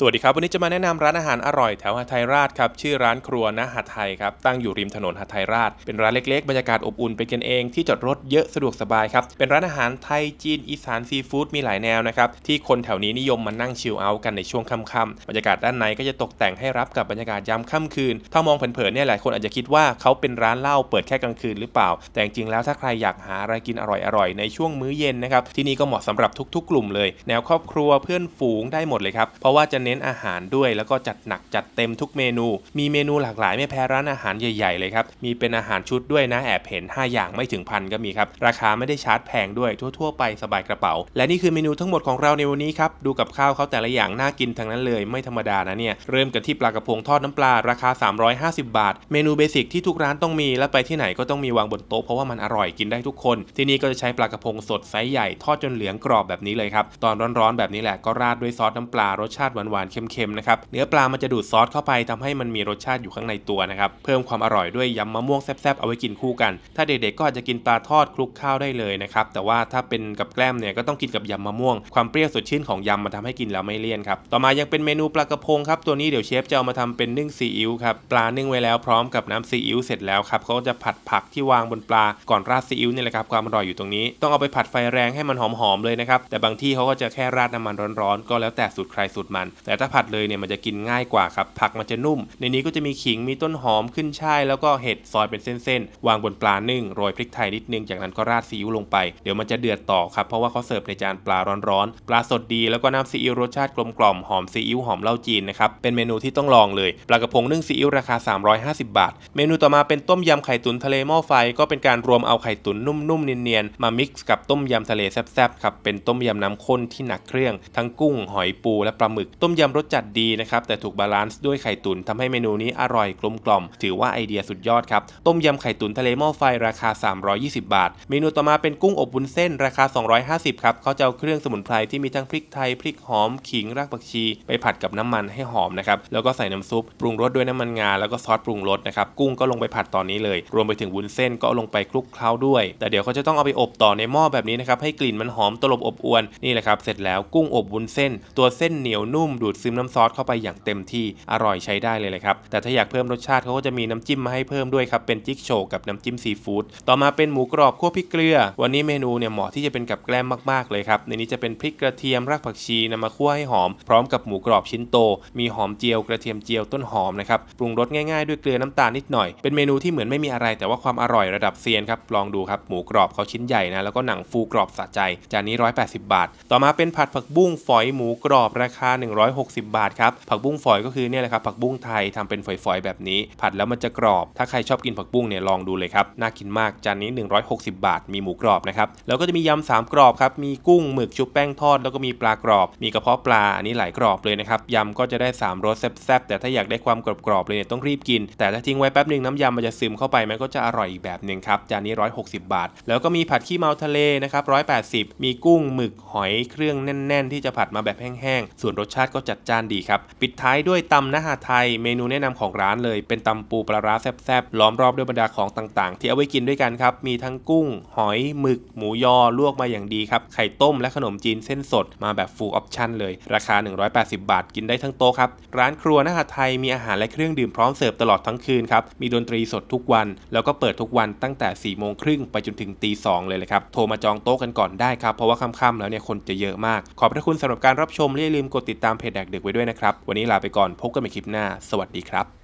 สวัสดีครับ วันนี้จะมาแนะนำร้านอาหารอร่อยแถวหาไทยราชครับชื่อร้านครัวณหาไทยครับตั้งอยู่ริมถนนหาไทยราช เป็นร้านเล็กๆ บรรยากาศอบอุ่นเป็นกันเองที่จอดรถเยอะสะดวกสบายครับ เป็นร้านอาหารไทยจีนอีสานซีฟู้ดมีหลายแนวนะครับ ที่คนแถวนี้นิยมมานั่งชิลเอาท์กันในช่วงค่ำๆบรรยากาศด้านในก็จะตกแต่งให้รับกับบรรยากาศยามค่ำคืน ถ้ามองเผินๆเนี่ยหลายคนอาจจะคิดว่าเขาเป็นร้านเหล้าเปิดแค่กลางคืนหรือเปล่า แต่จริงๆแล้วถ้าใครอยากหาอะไรกินอร่อยๆในช่วงมื้อเย็นนะครับที่นี่ก็เหมาะสำหรับทุก ๆ กลุ่มเลย แนวครอบครัวเพื่อนฝูงได้หมดเลยครับเพราะว่าจะเน้นอาหารด้วย แล้วก็จัดหนักจัดเต็มทุกเมนู มีเมนูหลากหลายไม่แพ้ร้านอาหารใหญ่ๆเลยครับ มีเป็นอาหารชุดด้วยนะแอบเห็น 5 อย่างไม่ถึงพันก็มีครับ ราคาไม่ได้ชาร์จแพงด้วยทั่วๆไปสบายกระเป๋า และนี่คือเมนูทั้งหมดของเราในวันนี้ครับ ดูกับข้าวเขาแต่ละอย่างน่ากินทั้งนั้นเลยไม่ธรรมดานะเนี่ย เริ่มกันที่ปลากระพงทอดน้ำปลาราคา 350 บาท เมนูเบสิกที่ทุกร้านต้องมีและไปที่ไหนก็ต้องมีวางบนโต๊ะเพราะว่ามันอร่อยกินได้ทุกคน ที่นี่ก็จะใช้ปลากระพงสดไซส์ใหญ่ทอดจนเหลืองกรอบแบบนี้เลยครับตอนร้อนๆแบบนี้แหละก็ราดด้วยซอสน้ำปลารสชาติหวานๆเค็มๆนะครับเนื้อปลามันจะดูดซอสเข้าไปทำให้มันมีรสชาติอยู่ข้างในตัวนะครับเพิ่มความอร่อยด้วยยำมะม่วงแซ่บๆเอาไว้กินคู่กัน ถ้าเด็กๆก็อาจจะกินปลาทอดคลุกข้าวได้เลยนะครับแต่ว่าถ้าเป็นกับแกล้มเนี่ยก็ต้องกินกับยำมะม่วง ความเปรี้ยวสดชื่นของยำมันทำให้กินแล้วไม่เลี่ยนครับต่อมายังเป็นเมนูปลากระพงครับตัวนี้เดี๋ยวเชฟจะเอามาทำเป็นนึ่งซีอิ๊วครับปลานึ่งไว้แล้วพร้อมกับน้ำซีอิ๊วเสร็จแล้วครับเขาจะผัดผักที่วางบนปลาก่อนราดซีอิ๊วนี่แหละครับความอร่อยอยู่ตรงนี้ ต้องเอาไปผัดไฟแรงให้มันหอมๆเลยนะครับแต่บางที่เขาก็จะแค่ราดน้ำมันร้อนๆก็แล้วแต่สูตรใครสูตรมันแต่ถ้าผัดเลยเนี่ยมันจะกินง่ายกว่าครับผักมันจะนุ่ม ในนี้ก็จะมีขิงมีต้นหอมขึ้นช่ายแล้วก็เห็ดซอยเป็นเส้นๆวางบนปลานึ่งโรยพริกไทยนิดนึงจากนั้นก็ราดซีอิ๊วลงไปเดี๋ยวมันจะเดือดต่อครับเพราะว่าเขาเสิร์ฟในจานปลาร้อนๆปลาสดดีแล้วก็น้ำซีอิ๊วรสชาติกลมกล่อมหอมซีอิ๊วหอมเหล้าจีนนะครับเป็นเมนูที่ต้องลองเลยปลากระพงนึ่งซีอิ๊วราคา 350 บาท เมนูต่อมาเป็นต้มยำไข่ตุ๋นทะเลหม้อไฟ ก็เป็นการรวมเอาไข่ตุ๋นนุ่มๆเนียนๆมามิกซ์กับต้มยำทะเลแซ่บๆครับเป็นต้มยำน้ำข้นที่หนักเครื่อง ทั้งกุ้งหอยปูและปลาหมึกต้มยำรสจัดดีนะครับแต่ถูกบาลานซ์ด้วยไข่ตุ๋นทำให้เมนูนี้อร่อยกลมกล่อม ถือว่าไอเดียสุดยอดครับ ต้มยำไข่ตุ๋นทะเลหม้อไฟราคา 320 บาท เมนูต่อมาเป็นกุ้งอบวุ้นเส้นราคา 250 ครับเขาจะเอาเครื่องสมุนไพรที่มีทั้งพริกไทย พริกหอม ขิง รากผักชี ไปผัดกับน้ำมันให้หอมนะครับแล้วก็ใส่น้ำซุปปรุงรสด้วยน้ำมันงาแล้วก็ซอสปรุงรสนะครับกุ้งก็ลงไปผัดตอนนี้เลย รวมไปถึงวุ้นเส้นก็ลงไปคลุกเคล้าด้วย แต่เดี๋ยวเขาจะต้องเอาไปอบต่อในหม้อแบบนี้นะครับให้กลิ่นมันหอมตลบอบอวนนี่แหละครับเสร็จแล้วกุ้งอบวุ้นเส้น ตัวเส้นเหนียวนุ่มดูดซึมน้ำซอสเข้าไปอย่างเต็มที่อร่อยใช้ได้เลยเลยครับ แต่ถ้าอยากเพิ่มรสชาติเขาก็จะมีน้ำจิ้มมาให้เพิ่มด้วยครับ เป็นจิ๊กโชกับน้ำจิ้มซีฟู้ดต่อมาเป็นหมูกรอบคั่วพริกเกลือ วันนี้เมนูเนี่ยเหมาะที่จะเป็นกับแกล้มมากๆเลยครับในนี้จะเป็นพริกกระเทียมรากผักชีนำมาคั่วให้หอม พร้อมกับหมูกรอบชิ้นโต มีหอมเจียวกระเทียมเจียวต้นหอมนะครับปรุงรสง่ายๆด้วยเกลือน้ำตาลนิดหน่อยเป็นเมนูที่เหมือนไม่มีอะไร แต่ว่าความอร่อยระดับเซียนครับลองดูครับหมูกรอบเขาชิ้นใหญ่นะแล้วก็หนังฟูกรอบสะใจจานนี้ 180 บาท ต่อมาเป็นผัดผักบุ้งฝอยหมูกรอบราคา160 บาทครับ ผักบุ้งฝอยก็คือเนี่ยแหละครับผักบุ้งไทยทำเป็นฝอยๆ แบบนี้ ผัดแล้วมันจะกรอบ ถ้าใครชอบกินผักบุ้งเนี่ยลองดูเลยครับ น่ากินมาก จานนี้ 160 บาท มีหมูกรอบนะครับ แล้วก็จะมียำสามกรอบครับ มีกุ้งหมึกชุบแป้งทอด แล้วก็มีปลากรอบ มีกระเพาะปลา อันนี้หลายกรอบเลยนะครับ ยำก็จะได้ 3รสแซ่บๆ แต่ถ้าอยากได้ความกรอบๆ เลยเนี่ยต้องรีบกิน แต่ถ้าทิ้งไว้แป๊บหนึ่งน้ำยำมันจะซึมเข้าไป มันก็จะอร่อยอีกแบบหนึ่งครับ จานนี้ 160 บาท แล้วก็มีผัดขี้เมาทะเลนะครับ180 มีกุ้งหมึกหอยเครื่องแน่น ๆ ที่จะผัดมาแบบแห้งๆ ส่วนรสชาติก็จัดจ้านดีครับ ปิดท้ายด้วยตำนะหาไทย เมนูแนะนำของร้านเลย เป็นตำปูปลาร้าแซ่บๆล้อมรอบด้วยบรรดาของต่างๆ ที่เอาไว้กินด้วยกันครับ มีทั้งกุ้ง หอย หมึก หมูยอ ลวกมาอย่างดีครับ ไข่ต้มและขนมจีนเส้นสด มาแบบฟูลออปชั่นเลย ราคา 180 บาท กินได้ทั้งโต๊ะครับ ร้านครัวนะหาไทยมีอาหารและเครื่องดื่มพร้อมเสิร์ฟตลอดทั้งคืนครับ มีดนตรีสดทุกวัน แล้วก็เปิดทุกวันตั้งแต่4ี่โมงครึ่งไปจนถึงตีสองเลยเลยครับ โทรมาจองโต๊ะกันก่อนได้ครับ เพราะว่าค่ำๆแล้วเนี่ยคนจะเยอะมาก ขอบพระคุณสำหรับการรับชมและอย่าลืมกดติดตามเพดกดึกไว้ด้วยนะครับ วันนี้ลาไปก่อนพบกันใหม่คลิปหน้า สวัสดีครับ